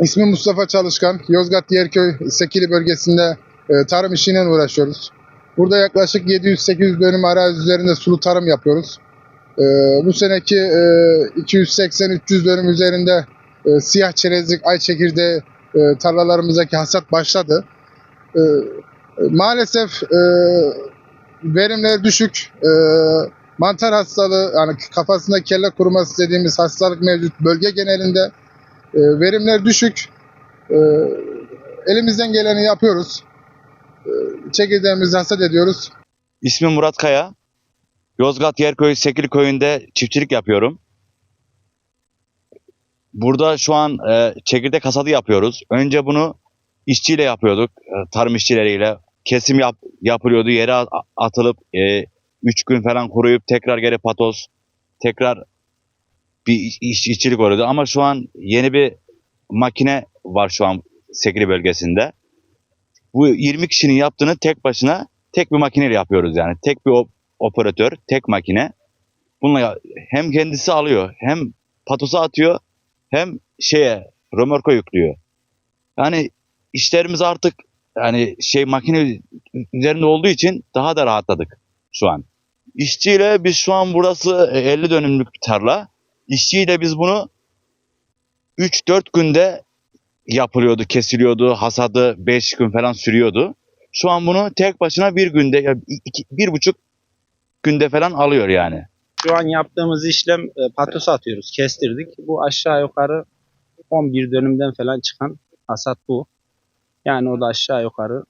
İsmim Mustafa Çalışkan. Yozgat Yerköy Sekili bölgesinde e, tarım işiyle uğraşıyoruz. Burada yaklaşık 700-800 dönüm arazi üzerinde sulu tarım yapıyoruz. E, bu seneki e, 280-300 dönüm üzerinde e, siyah çerezlik, ay çekirdeği e, tarlalarımızdaki hasat başladı. E, maalesef e, verimler düşük. E, mantar hastalığı, yani kafasında kelle kuruması dediğimiz hastalık mevcut bölge genelinde. E, verimler düşük. E, elimizden geleni yapıyoruz. E, çekirdeğimizi hasat ediyoruz. İsmim Murat Kaya. Yozgat Yerköy Sekili köyünde çiftçilik yapıyorum. Burada şu an e, çekirdek hasadı yapıyoruz. Önce bunu işçiyle yapıyorduk, e, tarım işçileriyle. Kesim yap, yapılıyordu, yere atılıp 3 gün falan kuruyup tekrar geri patos, tekrar bir iş, iş- işçilik oluyordu. Ama şu an yeni bir makine var şu an Sekili bölgesinde. Bu 20 kişinin yaptığını tek başına tek bir makineyle yapıyoruz yani. Tek bir op- operatör, tek makine. Bununla hem kendisi alıyor, hem patosa atıyor, hem şeye römorka yüklüyor. Yani işlerimiz artık yani şey makine üzerinde olduğu için daha da rahatladık şu an. İşçiyle biz şu an burası 50 dönümlük bir tarla. İşçiyle biz bunu 3-4 günde yapılıyordu, kesiliyordu, hasadı 5 gün falan sürüyordu. Şu an bunu tek başına bir günde, iki, bir buçuk günde falan alıyor yani. Şu an yaptığımız işlem e, patos atıyoruz. Kestirdik. Bu aşağı yukarı 11 dönümden falan çıkan hasat bu. Yani o da aşağı yukarı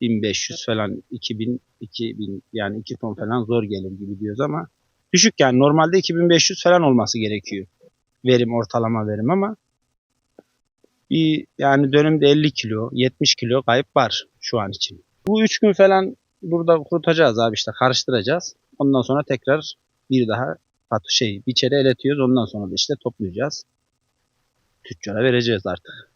1500 falan 2000 2000 yani 2 ton falan zor gelir gibi diyoruz ama düşük yani normalde 2500 falan olması gerekiyor. Verim ortalama verim ama bir yani dönümde 50 kilo 70 kilo kayıp var şu an için. Bu 3 gün falan burada kurutacağız abi işte karıştıracağız. Ondan sonra tekrar bir daha şey biçere eletiyoruz. Ondan sonra da işte toplayacağız. Tüccara vereceğiz artık.